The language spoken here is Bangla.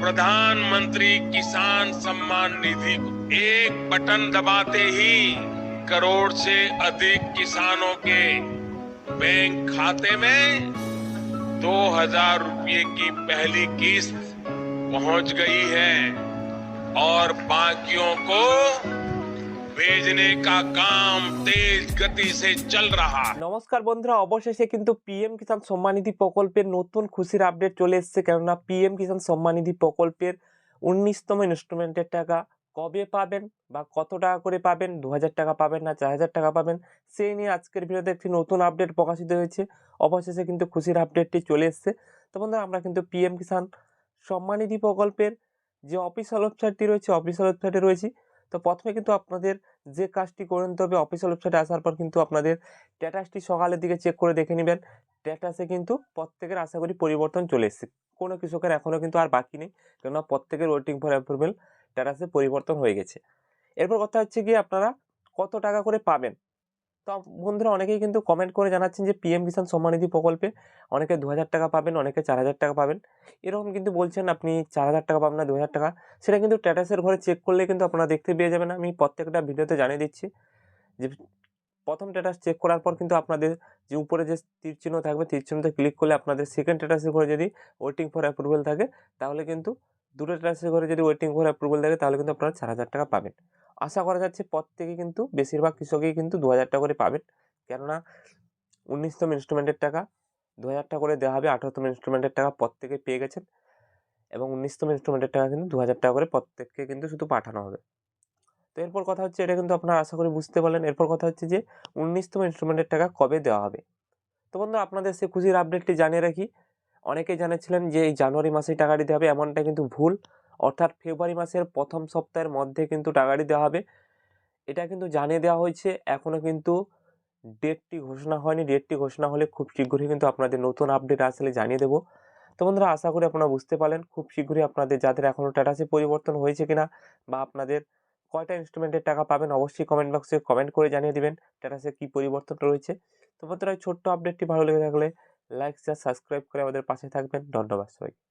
प्रधानमंत्री किसान सम्मान निधि को एक बटन दबाते ही करोड़ से अधिक किसानों के बैंक खाते में दो हज़ार रुपये की पहली किस्त पहुँच गई है और बाकियों को भेजने का काम तेज गति से चल रहा है নমস্কার বন্ধুরা অবশেষে কিন্তু পিএম কিষাণ সম্মানিধি প্রকল্পের নতুন খুশির আপডেট চলে এসেছে কেননা পিএম কিষাণ সম্মানিধি প্রকল্পের উনিশতম ইনস্টলমেন্টের টাকা কবে পাবেন বা কত টাকা করে পাবেন দু হাজার টাকা পাবেন না চার হাজার টাকা পাবেন সেই নিয়ে আজকের ভিডিওতে একটি নতুন আপডেট প্রকাশিত হয়েছে অবশেষে কিন্তু খুশির আপডেটটি চলে এসেছে তো বন্ধুরা আমরা কিন্তু পিএম কিষাণ সম্মানিধি প্রকল্পের যে অফিসিয়াল ওয়েবসাইটটি রয়েছে অফিসিয়াল ওয়েবসাইটে রয়েছি তো প্রথমে কিন্তু আপনাদের যে কাজটি করে নিতে হবে অফিসিয়াল ওয়েবসাইটে আসার পর কিন্তু আপনাদের স্ট্যাটাসটি সকালের দিকে চেক করে দেখে নেবেন। স্ট্যাটাসে কিন্তু প্রত্যেকের আশা করি পরিবর্তন চলে এসেছে। কোনো কৃষকের এখনও কিন্তু আর বাকি নেই, কেননা প্রত্যেকের ওয়েটিং ফর অ্যাপ্রুভেল স্ট্যাটাসে পরিবর্তন হয়ে গেছে। এরপর কথা হচ্ছে কি আপনারা কত টাকা করে পাবেন? তো বন্ধুরা অনেকেই কিন্তু কমেন্ট করে জানাচ্ছেন যে পিএম কিষাণ সম্মানিধি প্রকল্পে অনেকে দু হাজার টাকা পাবেন, অনেকে চার হাজার টাকা পাবেন। এরকম কিন্তু বলছেন আপনি চার হাজার টাকা পাবেন না দু হাজার টাকা। সেটা কিন্তু স্ট্যাটাসের ঘরে চেক করলে কিন্তু আপনারা দেখতে পেয়ে যাবেন। আমি প্রত্যেকটা ভিডিওতে জানিয়ে দিচ্ছি যে প্রথম স্ট্যাটাস চেক করার পর কিন্তু আপনাদের যে উপরে যে তীর চিহ্ন থাকবে, তীর চিহ্নতে ক্লিক করলে আপনাদের সেকেন্ড স্ট্যাটাসের ঘরে যদি ওয়েটিং ফর অ্যাপ্রুভেল থাকে, তাহলে কিন্তু দুটো স্ট্যাটাসের ঘরে যদি ওয়েটিং ফর অ্যাপ্রুভেল থাকে, তাহলে কিন্তু আপনারা চার হাজার টাকা পাবেন। আশা করা যাচ্ছে প্রত্যেকে কিন্তু বেশিরভাগ কৃষকই কিন্তু দু হাজার টাকা করে পাবেন। কেননা উনিশতম ইনস্টলমেন্টের টাকা, দু হাজার টাকা করে দেওয়া হবে, আঠারোতম ইনস্টলমেন্টের টাকা প্রত্যেকে পেয়ে গেছেন এবং উনিশতম ইনস্টলমেন্টের টাকা কিন্তু দু হাজার টাকা করে প্রত্যেককে কিন্তু শুধু পাঠানো হবে। তো এরপর কথা হচ্ছে, এটা কিন্তু আপনারা আশা করি বুঝতে পারলেন, এরপর কথা হচ্ছে যে উনিশতম ইনস্টলমেন্টের টাকা কবে দেওয়া হবে? তো বন্ধু আপনাদের সে খুশির আপডেটটি জানিয়ে রাখি। অনেকেই জানিয়েছিলেন যে এই জানুয়ারি মাসেই টাকাটি দেওয়া হবে, এমনটা কিন্তু ভুল। অর্থাৎ ফেব্রুয়ারি মাসের প্রথম সপ্তাহের মধ্যে কিন্তু টাকাটি দেওয়া হবে। এটা কিন্তু জানিয়ে দেওয়া হয়েছে। এখনও কিন্তু ডেটটি ঘোষণা হয়নি। ডেটটি ঘোষণা হলে খুব শীঘ্রই কিন্তু আপনাদের নতুন আপডেট আসলে জানিয়ে দেবো। তো বন্ধুরা, আশা করি আপনারা বুঝতে পারলেন। খুব শীঘ্রই আপনাদের যাদের এখনও স্ট্যাটাসে পরিবর্তন হয়েছে কিনা বা আপনাদের কয়টা ইনস্টলমেন্টের টাকা পাবেন, অবশ্যই কমেন্ট বক্সে কমেন্ট করে জানিয়ে দেবেন স্ট্যাটাসে কী পরিবর্তন রয়েছে। তো বন্ধুরা ছোট্ট আপডেটটি ভালো লেগে থাকলে লাইক শেয়ার সাবস্ক্রাইব করে আমাদের পাশে থাকবেন। ধন্যবাদ সবাই